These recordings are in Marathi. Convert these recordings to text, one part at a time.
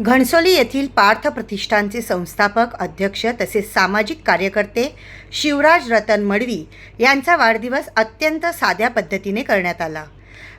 घणसोली येथील पार्थ प्रतिष्ठानचे संस्थापक अध्यक्ष तसेच सामाजिक कार्यकर्ते शिवराज रतन मडवी यांचा वाढदिवस अत्यंत साध्या पद्धतीने करण्यात आला.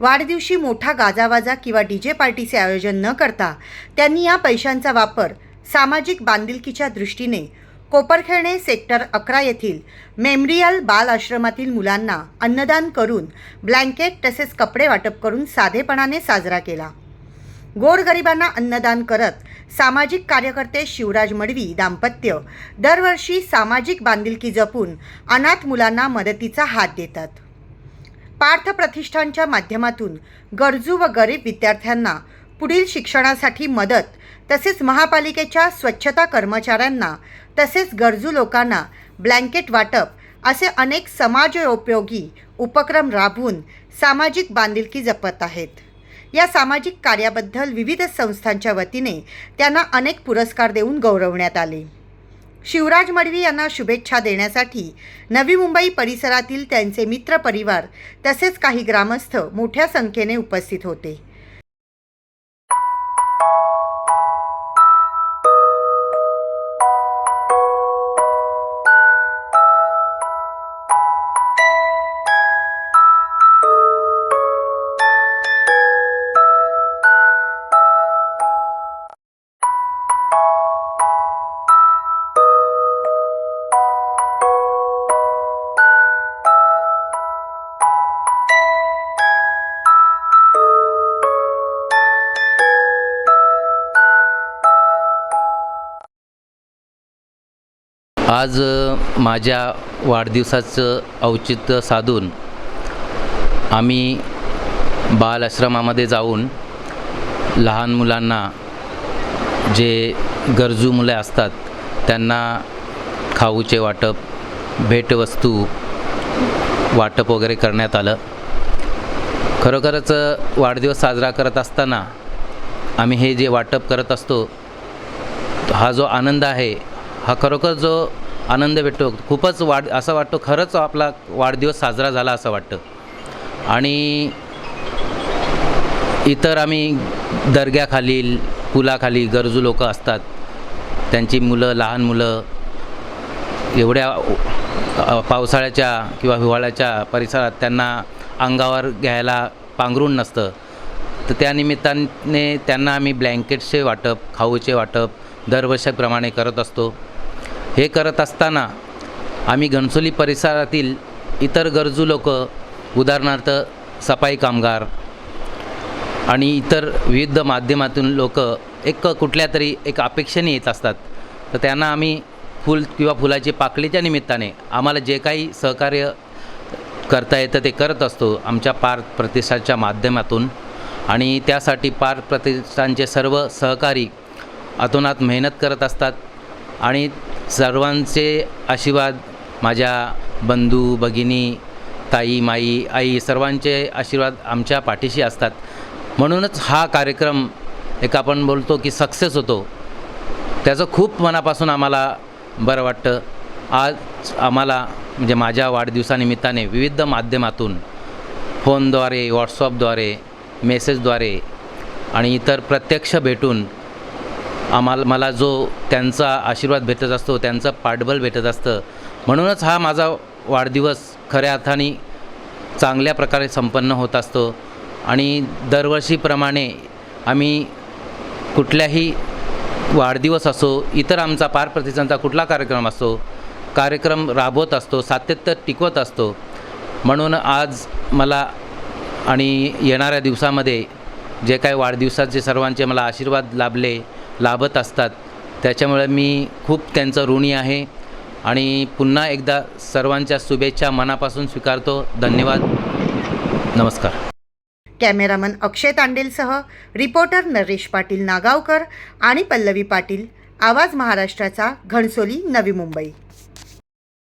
वाढदिवशी मोठा गाजावाजा किंवा डी जे पार्टीचे आयोजन न करता त्यांनी या पैशांचा वापर सामाजिक बांधिलकीच्या दृष्टीने कोपरखेळणे सेक्टर अकरा येथील मेमरियल बाल आश्रमातील मुलांना अन्नदान करून ब्लँकेट तसेच कपडे वाटप करून साधेपणाने साजरा केला. गोरगरिबांना अन्नदान करत सामाजिक कार्यकर्ते शिवराज मडवी दाम्पत्य. दरवर्षी सामाजिक बांधिलकी जपून अनाथ मुलांना मदतीचा हात देतात. पार्थ प्रतिष्ठानच्या माध्यमातून गरजू व गरीब विद्यार्थ्यांना पुढील शिक्षणासाठी मदत तसेच महापालिकेच्या स्वच्छता कर्मचाऱ्यांना तसेच गरजू लोकांना ब्लँकेट वाटप असे अनेक समाजोपयोगी उपक्रम राबवून सामाजिक बांधिलकी जपत आहेत. या सामाजिक कार्याबद्दल विविध संस्थांच्या वतीने त्यांना अनेक पुरस्कार देऊन गौरवण्यात आले. शिवराज मडवी यांना शुभेच्छा देण्यासाठी नवी मुंबई परिसरातील त्यांचे मित्र परिवार तसेच काही ग्रामस्थ मोठ्या संख्येने उपस्थित होते. आज माझ्या वाढदिवसाचं औचित्य साधून आम्ही बाल आश्रमामध्ये जाऊन लहान मुलांना जे गरजू मुले असतात त्यांना खाऊचे वाटप भेटवस्तू वाटप वगैरे करण्यात आलं. खरोखरच वाढदिवस साजरा करत असताना आम्ही हे जे वाटप करत असतो हा जो आनंद आहे हा खरोखर जो आनंद भेटतो खूपच वाढ असं वाटतो खरंच आपला वाढदिवस साजरा झाला असं वाटतं. आणि इतर आम्ही दर्ग्याखालील पुलाखाली गरजू लोक असतात. त्यांची मुलं लहान मुलं एवढ्या पावसाळ्याच्या किंवा हिवाळ्याच्या परिसरात त्यांना अंगावर घ्यायला पांघरून नसतं. तर त्या निमित्ताने त्यांना आम्ही ब्लँकेटचे वाटप खाऊचे वाटप दरवर्षाप्रमाणे करत असतो. हे करत असताना आम्ही घणसोली परिसरातील इतर गरजू लोक उदाहरणार्थ सफाई कामगार आणि इतर विविध माध्यमातून लोक एक कुठल्या तरी एक अपेक्षेने येत असतात. तर त्यांना आम्ही फुल किंवा फुलाची पाकळीच्या निमित्ताने आम्हाला जे काही सहकार्य करता येतं ते करत असतो आमच्या पार प्रतिष्ठानच्या माध्यमातून. आणि त्यासाठी पार प्रतिष्ठानचे सर्व सहकारी अतोनात मेहनत करत असतात. आणि सर्वांचे आशीर्वाद माझ्या बंधू भगिनी ताई माई आई सर्वांचे आशीर्वाद आमच्या पाठीशी असतात. म्हणूनच हा कार्यक्रम एक आपण बोलतो की सक्सेस होतो. त्याचं खूप मनापासून आम्हाला बरं वाटतं. आज आम्हाला म्हणजे माझ्या वाढदिवसानिमित्ताने विविध माध्यमातून फोनद्वारे व्हॉट्सअपद्वारे मेसेजद्वारे आणि इतर प्रत्यक्ष भेटून आम्हाला मला जो त्यांचा आशीर्वाद भेटत असतो त्यांचं पाठबळ भेटत असतं म्हणूनच हा माझा वाढदिवस खऱ्या अर्थाने चांगल्या प्रकारे संपन्न होत असतो. आणि दरवर्षीप्रमाणे आम्ही कुठल्याही वाढदिवस असो इतर आमचा पार प्रतिष्ठानचा कुठला कार्यक्रम असो कार्यक्रम राबवत असतो सातत्य टिकवत असतो. म्हणून आज मला आणि येणाऱ्या दिवसामध्ये जे काही वाढदिवसाचे सर्वांचे मला आशीर्वाद लाभले लाभत असतात. त्याच्यामुळे मी खूप त्यांचं ऋणी आहे आणि पुन्हा एकदा सर्वांच्या शुभेच्छा मनापासून स्वीकारतो. धन्यवाद. नमस्कार. कॅमेरामन अक्षय तांडेलसह रिपोर्टर नरेश पाटील नागावकर आणि पल्लवी पाटील. आवाज महाराष्ट्राचा घणसोली नवी मुंबई.